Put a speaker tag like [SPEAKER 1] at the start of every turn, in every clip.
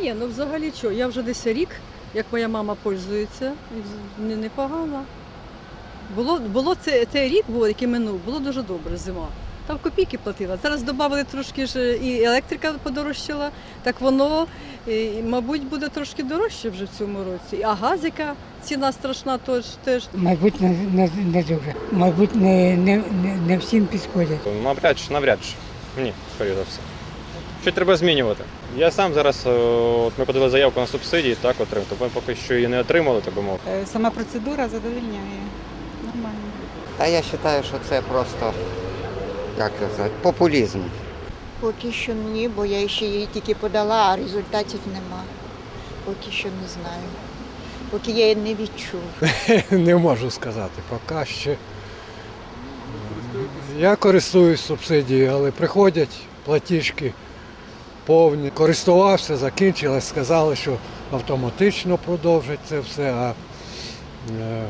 [SPEAKER 1] Ні, ну взагалі що, я вже десь рік, як моя мама пользується, непогано. Було, було це, цей рік, був, який минув, було дуже добре зима. Там копійки платила. Зараз додали трошки ж і електрика подорожчала, так воно, і, мабуть, буде трошки дорожче вже в цьому році. А газ, яка ціна страшна, теж, теж
[SPEAKER 2] Мабуть, не, не, не дуже. Мабуть, не, не, не, не всім підходять.
[SPEAKER 3] Навряд чи, навряд чи. Ні, скоріше за все. Щось треба змінювати. Я сам зараз, е, от ми подали заявку на субсидії, так отримав. Ми поки що її не отримали, так би мовити.
[SPEAKER 4] Е, Сама процедура задовільняє. Нормально.
[SPEAKER 5] Та я вважаю, що це просто як сказати, популізм.
[SPEAKER 6] Поки що ні, бо я ще її тільки подала, а результатів нема. Поки що не знаю. Поки я її не відчув.
[SPEAKER 7] Не можу сказати, поки ще. Я користуюсь субсидією, але приходять платіжки повні. Користувався, закінчилось, сказали, що автоматично продовжать це все, а е,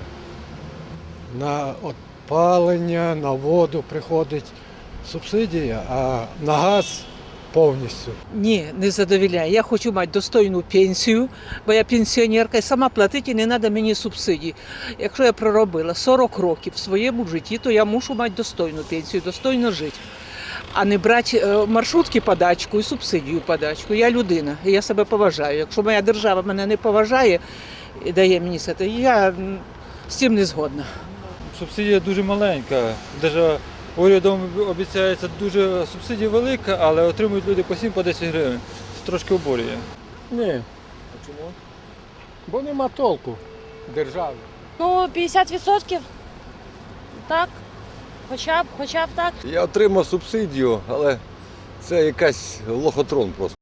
[SPEAKER 7] на опалення, на воду приходить субсидія, а на газ повністю.
[SPEAKER 8] Ні, не задовільняє. Я хочу мати достойну пенсію, бо я пенсіонерка і сама платити і не треба мені субсидій. Якщо я проробила 40 років в своєму житті, то я мушу мати достойну пенсію, достойно жити. А не брати е, маршрутки подачку і субсидію подачку. Я людина, і я себе поважаю. Якщо моя держава мене не поважає і дає мені це, то я з цим не згодна.
[SPEAKER 9] Субсидія дуже маленька. Даже урядом обіцяється дуже субсидія велика, але отримують люди по 7 по 10 гривень. Це трошки обурює.
[SPEAKER 7] Ні. Чому? Бо нема толку держави.
[SPEAKER 10] Ну, 50%. Так. Хоча б, хоча б так.
[SPEAKER 11] Я отримав субсидію, але це якась лохотрон просто.